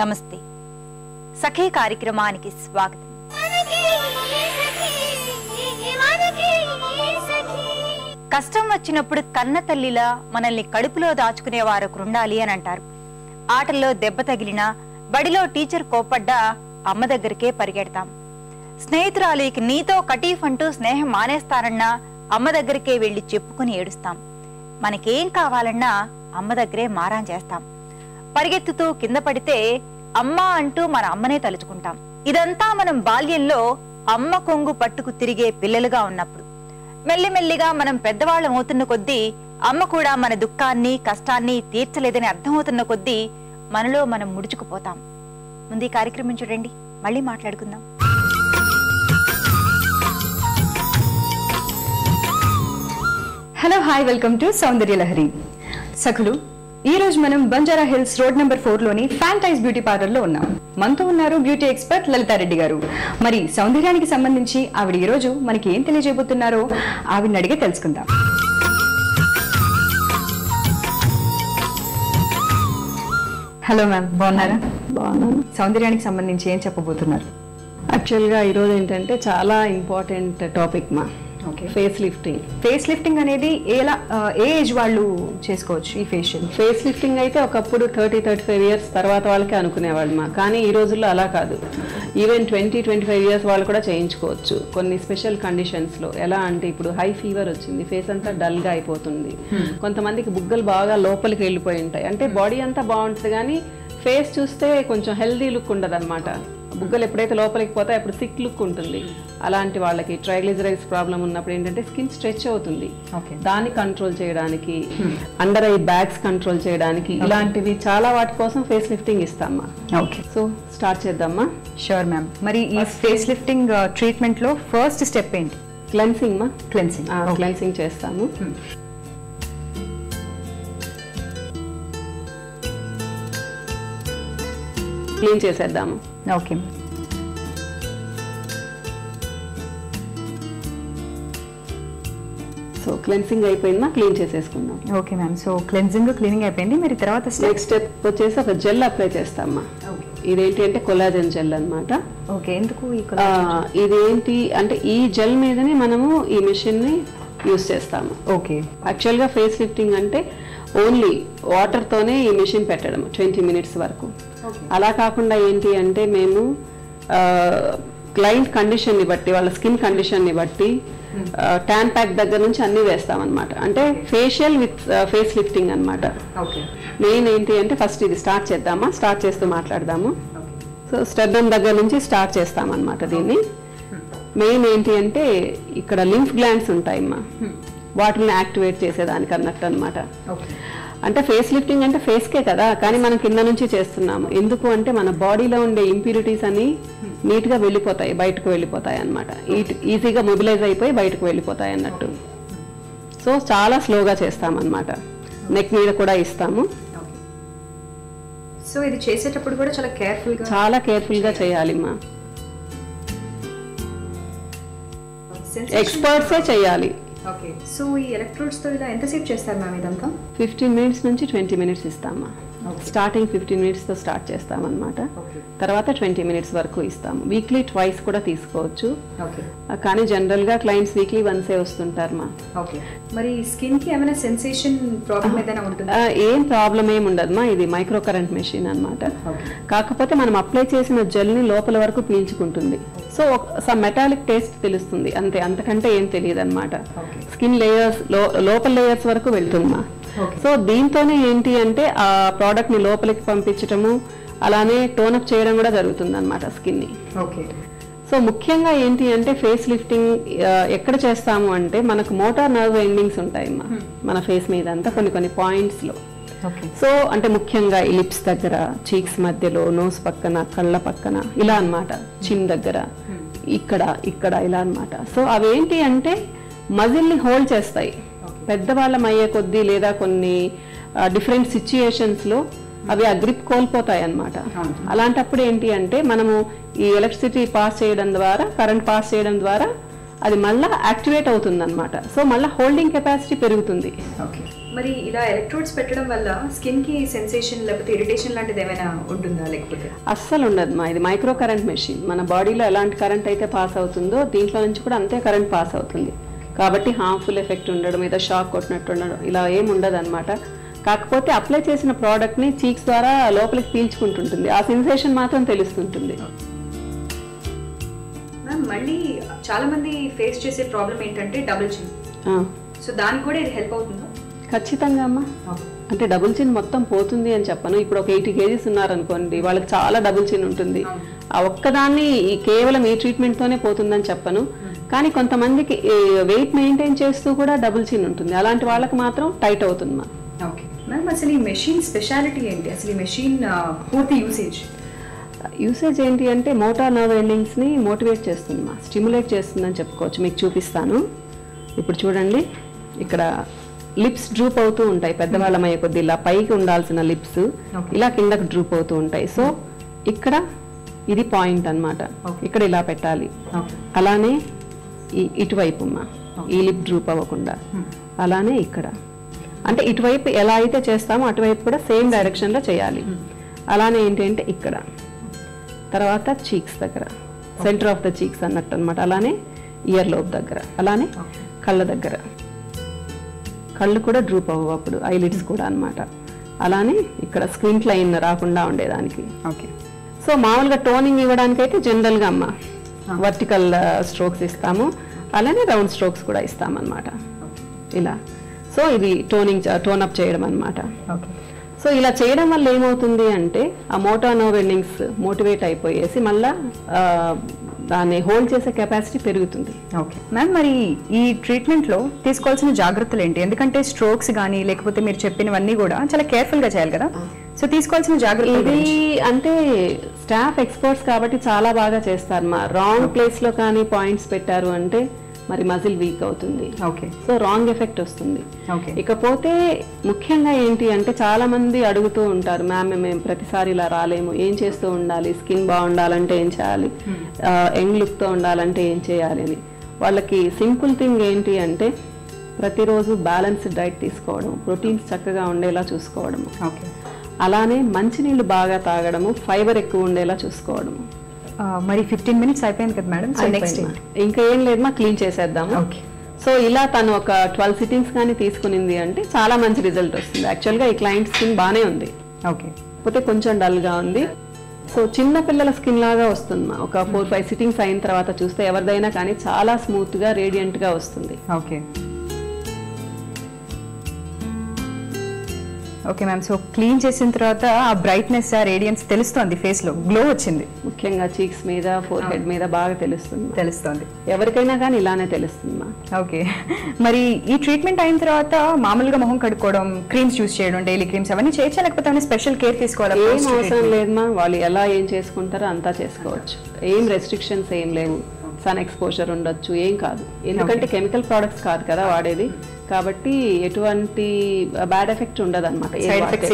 నమస్తే. సఖీ కార్యక్రమానికి స్వాగతం. కష్టం వచ్చినప్పుడు కన్న తల్లిలా మనల్ని కడుపులో దాచుకునే వారు ఉండాలి అని అంటారు. ఆటల్లో దెబ్బ తగిలినా బడిలో టీచర్ కోపడ్డా అమ్మ దగ్గరికే పరిగెడతాం. స్నేహితురాలికి నీతో కటీఫ్ అంటూ స్నేహం మానేస్తానన్నా అమ్మ దగ్గరికే వెళ్ళి చెప్పుకుని ఏడుస్తాం. మనకేం కావాలన్నా అమ్మ దగ్గరే మారాం చేస్తాం. పరిగెత్తుతూ కింద పడితే అమ్మ అంటూ మన అమ్మనే తలుచుకుంటాం. ఇదంతా మనం బాల్యంలో అమ్మ కొంగు పట్టుకు తిరిగే పిల్లలుగా ఉన్నప్పుడు. మెల్లిమెల్లిగా మనం పెద్దవాళ్ళం అవుతున్న కొద్దీ అమ్మ కూడా మన దుఃఖాన్ని కష్టాన్ని తీర్చలేదని అర్థమవుతున్న కొద్దీ మనలో మనం ముడుచుకుపోతాం. ముందు ఈ కార్యక్రమం చూడండి. మళ్ళీ మాట్లాడుకుందాం. Hello hi welcome to Soundarya Lahari. సఖులు ఈ రోజు మనం బంజారా హిల్స్ రోడ్ నెంబర్ ఫోర్లోని ఫ్యాంటైజ్ బ్యూటీ పార్లర్లో ఉన్నాం. మనతో ఉన్నారు బ్యూటీ ఎక్స్పర్ట్ లలితారెడ్డి గారు. మరి సౌందర్యానికి సంబంధించి ఆవిడ ఈ రోజు మనకి ఏం తెలియజేయబోతున్నారో ఆవిడని అడిగే తెలుసుకుందాం. హలో మ్యామ్ బాగున్నారా? బాగున్నాను. సౌందర్యానికి సంబంధించి ఏం చెప్పబోతున్నారు? యాక్చువల్గా ఈరోజు ఏంటంటే చాలా ఇంపార్టెంట్ టాపిక్ మా ఫేస్ లిఫ్టింగ్ ఫేస్ లిఫ్టింగ్ అనేది ఎలా ఏ ఏజ్ వాళ్ళు చేసుకోవచ్చు ఈ ఫేషియల్ ఫేస్ లిఫ్టింగ్ అయితే ఒకప్పుడు థర్టీ థర్టీ ఫైవ్ ఇయర్స్ తర్వాత వాళ్ళకే అనుకునేవాళ్ళు మా కానీ ఈ రోజుల్లో అలా కాదు. Even twenty twenty five years వాళ్ళు కూడా చేయించుకోవచ్చు. కొన్ని స్పెషల్ కండిషన్స్లో ఎలా అంటే ఇప్పుడు హై ఫీవర్ వచ్చింది. ఫేస్ అంతా డల్గా అయిపోతుంది. కొంతమందికి బుగ్గలు బాగా లోపలికి వెళ్ళిపోయి ఉంటాయి. అంటే బాడీ అంతా బాగుంటుంది కానీ ఫేస్ చూస్తే కొంచెం హెల్దీ లుక్ ఉండదు బుగ్గలు ఎప్పుడైతే లోపలికి పోతాయి అప్పుడు థిక్ లుక్ ఉంటుంది. అలాంటి వాళ్ళకి ట్రైగ్లిజరైడ్స్ ప్రాబ్లం ఉన్నప్పుడు ఏంటంటే స్కిన్ స్ట్రెచ్ అవుతుంది. ఓకే. దాన్ని కంట్రోల్ చేయడానికి అండర్ ఐ బ్యాగ్స్ కంట్రోల్ చేయడానికి ఇలాంటివి చాలా వాటి కోసం ఫేస్ లిఫ్టింగ్ ఇస్తామా? ఓకే సో స్టార్ట్ చేద్దామా? షూర్ మ్యామ్ మరి ఈ ఫేస్ లిఫ్టింగ్ ట్రీట్మెంట్లో ఫస్ట్ స్టెప్ ఏంటి? క్లెన్సింగ్ మా? క్లెన్సింగ్ క్లెన్సింగ్ చేస్తాము. క్లీన్ చేసేద్దాము. ఓకే సో క్లెన్సింగ్ అయిపోయిందా? క్లీన్ చేసేసుకుందాం. Okay ma'am. So cleansing cleaning అయిపోయింది. మరి తర్వాత నెక్స్ట్ స్టెప్ వచ్చేసి ఒక జెల్ అప్లై చేస్తామా ఇదేంటి అంటే కొలాజన్ జెల్ అన్నమాట. ఓకే ఎందుకు ఇదేంటి అంటే ఈ జెల్ మీదనే మనము ఈ మిషన్ని యూస్ చేస్తాము. ఓకే. యాక్చువల్గా ఫేస్ లిఫ్టింగ్ అంటే ఓన్లీ వాటర్తోనే ఈ మిషన్ పెట్టడం ట్వంటీ మినిట్స్ వరకు. అలా కాకుండా ఏంటి అంటే మేము క్లయింట్ కండిషన్ని బట్టి వాళ్ళ స్కిన్ కండిషన్ని బట్టి ట్యాన్ ప్యాక్ దగ్గర నుంచి అన్ని వేస్తామన్నమాట. అంటే ఫేషియల్ విత్ ఫేస్ లిఫ్టింగ్ అన్నమాట. ఓకే. మెయిన్ ఏంటి అంటే ఫస్ట్ ఇది స్టార్ట్ చేద్దామా? స్టార్ట్ చేస్తూ మాట్లాడదాము. సో స్టెర్డమ్ దగ్గర నుంచి స్టార్ట్ చేస్తామన్నమాట దీన్ని. మెయిన్ ఏంటి అంటే ఇక్కడ లింఫ్ గ్లాండ్స్ ఉంటాయమ్మా. వాటిని యాక్టివేట్ చేసేదానికి అన్నట్టు అనమాట అంటే ఫేస్ లిఫ్టింగ్ అంటే ఫేస్కే కదా కానీ మనం కింద నుంచి చేస్తున్నాము. ఎందుకు అంటే మన బాడీలో ఉండే ఇంప్యూరిటీస్ అని నీట్గా వెళ్ళిపోతాయి బయటకు వెళ్ళిపోతాయి అనమాట ఈజీగా మొబిలైజ్ అయిపోయి బయటకు వెళ్ళిపోతాయి అన్నట్టు. సో చాలా స్లోగా చేస్తామన్నమాట. నెక్ మీద కూడా ఇస్తాము. సో ఇది చేసేటప్పుడు కూడా చాలా కేర్ఫుల్గా చాలా కేర్ఫుల్గా చేయాలిమ్మా ఎక్స్పర్ట్సే చేయాలి. ఓకే. సో ఈ ఎలక్ట్రోడ్స్తో ఇలా ఎంతసేపు చేస్తారు మ్యామ్ ఇదంతా? ఫిఫ్టీన్ మినిట్స్ నుంచి ట్వంటీ మినిట్స్ ఇస్తామా. స్టార్టింగ్ ఫిఫ్టీన్ మినిట్స్తో స్టార్ట్ చేస్తామన్నమాట. తర్వాత ట్వంటీ మినిట్స్ వరకు ఇస్తాము. వీక్లీ ట్వైస్ కూడా తీసుకోవచ్చు. కానీ జనరల్గా క్లయింట్స్ వీక్లీ వన్సే వస్తుంటారు మా ఓకే. మరి స్కిన్కి ఏమైనా సెన్సేషన్ ప్రాబ్లం ఏదైనా ఉంటుందా? ఏం ప్రాబ్లం ఏమి ఉండదు మా ఇది మైక్రో కరెంట్ మెషిన్ అనమాట కాకపోతే మనం అప్లై చేసిన జెల్ని లోపల వరకు పీల్చుకుంటుంది. సో సమ్ మెటాలిక్ టేస్ట్ తెలుస్తుంది. అంతే అంతకంటే ఏం తెలియదు అనమాట స్కిన్ లేయర్స్ లోపల లేయర్స్ వరకు వెళ్తుందమ్మా. సో దీంతోనే ఏంటి అంటే ఆ ప్రోడక్ట్ని లోపలికి పంపించటము అలానే టోనప్ చేయడం కూడా జరుగుతుంది అనమాట స్కిన్ని. ఓకే సో ముఖ్యంగా ఏంటి అంటే ఫేస్ లిఫ్టింగ్ ఎక్కడ చేస్తాము అంటే మనకు మోటార్ నర్వ్ ఎండింగ్స్ ఉంటాయి మన ఫేస్ మీద అంతా కొన్ని కొన్ని పాయింట్స్లో. ఓకే సో అంటే ముఖ్యంగా ఈ లిప్స్ దగ్గర చీక్స్ మధ్యలో నోస్ పక్కన కళ్ళ పక్కన ఇలా అన్నమాట. చిన్ దగ్గర ఇక్కడ ఇక్కడ ఇలా అన్నమాట. సో అవేంటి అంటే మజిల్ని హోల్డ్ చేస్తాయి. పెద్దవాళ్ళం అయ్యే కొద్దీ లేదా కొన్ని డిఫరెంట్ సిచ్యుయేషన్స్లో అవి ఆ గ్రిప్ కోల్పోతాయి అన్నమాట. అలాంటప్పుడు ఏంటి అంటే మనము ఈ ఎలక్ట్రిసిటీ పాస్ చేయడం ద్వారా కరెంట్ పాస్ చేయడం ద్వారా అది మళ్ళీ యాక్టివేట్ అవుతుంది అనమాట సో మళ్ళీ హోల్డింగ్ కెపాసిటీ పెరుగుతుంది. ఓకే. మరి ఇలా ఎలక్ట్రోడ్స్ పెట్టడం వల్ల స్కిన్కి సెన్సేషన్ లేకపోతే ఇరిటేషన్ లాంటిది ఏమైనా ఉంటుందా లేకపోతే? అస్సలు ఉండదు మా ఇది మైక్రో కరెంట్ మెషిన్. మన బాడీలో ఎలాంటి కరెంట్ అయితే పాస్ అవుతుందో దీంట్లో నుంచి కూడా అంతే కరెంట్ పాస్ అవుతుంది. కాబట్టి హార్మ్ఫుల్ ఎఫెక్ట్ ఉండడం ఏదో షాక్ కొట్టినట్టు ఉండడం ఇలా ఏం ఉండదు అనమాట కాకపోతే అప్లై చేసిన ప్రోడక్ట్ని చీక్స్ ద్వారా లోపలికి పీల్చుకుంటుంటుంది. ఆ సెన్సేషన్ మాత్రం తెలుస్తుంటుంది. మళ్ళీ చాలా మంది ఫేస్ చేసే ప్రాబ్లం ఏంటంటే డబుల్ చిన్ సో దానికి కూడా ఇది హెల్ప్ అవుతుందా? ఖచ్చితంగా అమ్మా. అంటే డబుల్ చిన్ మొత్తం పోతుంది అని చెప్పను. ఇప్పుడు ఒక ఎయిటీ కేజీస్ ఉన్నారనుకోండి వాళ్ళకి చాలా డబుల్ చిన్ ఉంటుంది. ఆ ఒక్కదాన్ని ఈ కేవలం ఈ ట్రీట్మెంట్తోనే పోతుందని చెప్పను. కానీ కొంతమందికి వెయిట్ మెయింటైన్ చేస్తూ కూడా డబుల్ చిన్ ఉంటుంది. అలాంటి వాళ్ళకి మాత్రం టైట్ అవుతుంది మా ఓకే మ్యామ్ అసలు ఈ మెషిన్ స్పెషాలిటీ ఏంటి? అసలు ఈ మెషిన్ పూర్తి యూసేజ్ యూసేజ్ ఏంటి అంటే మోటార్ నర్వ్ ఎండింగ్స్ని మోటివేట్ చేస్తుంది మా స్టిమ్యులేట్ చేస్తుందని చెప్పుకోవచ్చు. మీకు చూపిస్తాను. ఇప్పుడు చూడండి. ఇక్కడ లిప్స్ డ్రూప్ అవుతూ ఉంటాయి. పెద్దవాళ్ళమయ్యే కొద్ది ఇలా పైకి ఉండాల్సిన లిప్స్ ఇలా కిందకి డ్రూప్ అవుతూ ఉంటాయి. సో ఇక్కడ ఇది పాయింట్ అన్నమాట. ఇక్కడ ఇలా పెట్టాలి. అలానే ఇటువైపు అమ్మా ఈ లిప్ డ్రూప్ అవ్వకుండా. అలానే ఇక్కడ. అంటే ఇటువైపు ఎలా అయితే చేస్తామో అటువైపు కూడా సేమ్ డైరెక్షన్లో చేయాలి. అలానే ఏంటి అంటే ఇక్కడ. తర్వాత చీక్స్ దగ్గర. సెంటర్ ఆఫ్ ద చీక్స్ అన్నట్టు అనమాట అలానే ఇయర్ లోబ్ దగ్గర. అలానే కళ్ళ దగ్గర. కళ్ళు కూడా డ్రూప్ అవ్వవు అప్పుడు. ఐలిడ్స్ కూడా అన్నమాట. అలానే ఇక్కడ స్క్రీన్ లైన్ రాకుండా ఉండేదానికి. ఓకే సో మామూలుగా టోనింగ్ ఇవ్వడానికి అయితే జనరల్గా అమ్మ. వర్టికల్ స్ట్రోక్స్ ఇస్తాము. అలానే రౌండ్ స్ట్రోక్స్ కూడా ఇస్తామన్నమాట. ఇలా. సో ఇది టోనింగ్ టోన్ అప్ చేయడం అన్నమాట. ఓకే సో ఇలా చేయడం వల్ల ఏమవుతుంది అంటే ఆ మోటార్ నర్వ్ ఎండింగ్స్ మోటివేట్ అయిపోయేసి మళ్ళా దాన్ని హోల్డ్ చేసే కెపాసిటీ పెరుగుతుంది. ఓకే. మ్యామ్ మరి ఈ ట్రీట్మెంట్లో తీసుకోవాల్సిన జాగ్రత్తలు ఏంటి? ఎందుకంటే స్ట్రోక్స్ కానీ లేకపోతే మీరు చెప్పినవన్నీ కూడా చాలా కేర్ఫుల్గా చేయాలి కదా? సో తీసుకోవాల్సిన జాగ్రత్తలు ఇది అంటే స్టాఫ్ ఎక్స్పర్ట్స్ కాబట్టి చాలా బాగా చేస్తారు. మా రాంగ్ ప్లేస్లో కానీ పాయింట్స్ పెట్టారు అంటే మరి మజిల్ వీక్ అవుతుంది. ఓకే. సో రాంగ్ ఎఫెక్ట్ వస్తుంది. ఓకే. ఇకపోతే ముఖ్యంగా ఏంటి అంటే చాలా మంది అడుగుతూ ఉంటారు మ్యామ్ మేము ప్రతిసారి ఇలా రాలేము. ఏం చేస్తూ ఉండాలి? స్కిన్ బాగుండాలంటే ఏం చేయాలి? యంగ్ లుక్తో ఉండాలంటే ఏం చేయాలి? అని. వాళ్ళకి సింపుల్ థింగ్ ఏంటి అంటే ప్రతిరోజు బ్యాలెన్స్డ్ డైట్ తీసుకోవడం ప్రోటీన్స్ చక్కగా ఉండేలా చూసుకోవడము. ఓకే. అలానే మంచినీళ్ళు బాగా తాగడము ఫైబర్ ఎక్కువ ఉండేలా చూసుకోవడము. మరి ఫిఫ్టీన్ మినిట్స్ అయిపోయింది కదా మేడం సో నెక్స్ట్. ఇంకా ఏం లేదు మా క్లీన్ చేసేద్దాము. ఓకే సో ఇలా తను ఒక ట్వెల్వ్ సిట్టింగ్స్ కానీ తీసుకునింది అంటే చాలా మంచి రిజల్ట్ వస్తుంది. యాక్చువల్గా ఈ క్లయింట్ స్కిన్ బాగానే ఉంది. ఓకే కాకపోతే కొంచెం డల్గా ఉంది. సో చిన్న పిల్లల స్కిన్ లాగా వస్తుంది మా. ఒక ఫోర్ ఫైవ్ సిట్టింగ్స్ అయిన తర్వాత చూస్తే ఎవరిదైనా కానీ చాలా స్మూత్గా రేడియంట్గా వస్తుంది. Okay okay ma'am so clean చేసిన తర్వాత ఆ బ్రైట్నెస్ ఆ రేడియన్స్ తెలుస్తుంది ఫేస్లో. గ్లో వచ్చింది. ముఖ్యంగా చీక్స్ మీద ఫోర్ హెడ్ మీద బాగా తెలుస్తుంది. తెలుస్తుంది. ఎవరికైనా కానీ ఇలానే తెలుస్తుంది మా ఓకే మరి ఈ ట్రీట్మెంట్ అయిన తర్వాత మామూలుగా మొహం కడుక్కోవడం క్రీమ్స్ యూస్ చేయడం డైలీ క్రీమ్స్ అవన్నీ చేయొచ్చా? లేకపోతే స్పెషల్ కేర్ తీసుకోవాలా? ఏం అవసరం? లేదు మా వాళ్ళు ఎలా ఏం చేసుకుంటారో అంతా చేసుకోవచ్చు. ఏం రెస్ట్రిక్షన్స్ ఏం లేవు. సన్ ఎక్స్పోజర్ ఉండొచ్చు ఏం కాదు. ఎందుకంటే కెమికల్ ప్రోడక్ట్స్ కాదు కదా వాడేది. కాబట్టి ఎటువంటి బ్యాడ్ ఎఫెక్ట్ ఉండదు అనమాట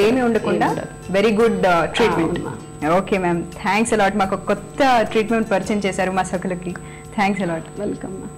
ఏమీ ఉండకుండా very good treatment. Okay ma'am thanks a lot మాకు కొత్త ట్రీట్మెంట్ పరిచయం చేశారు మా సకులకి థ్యాంక్స్ అలాట్ వెల్కమ్ మా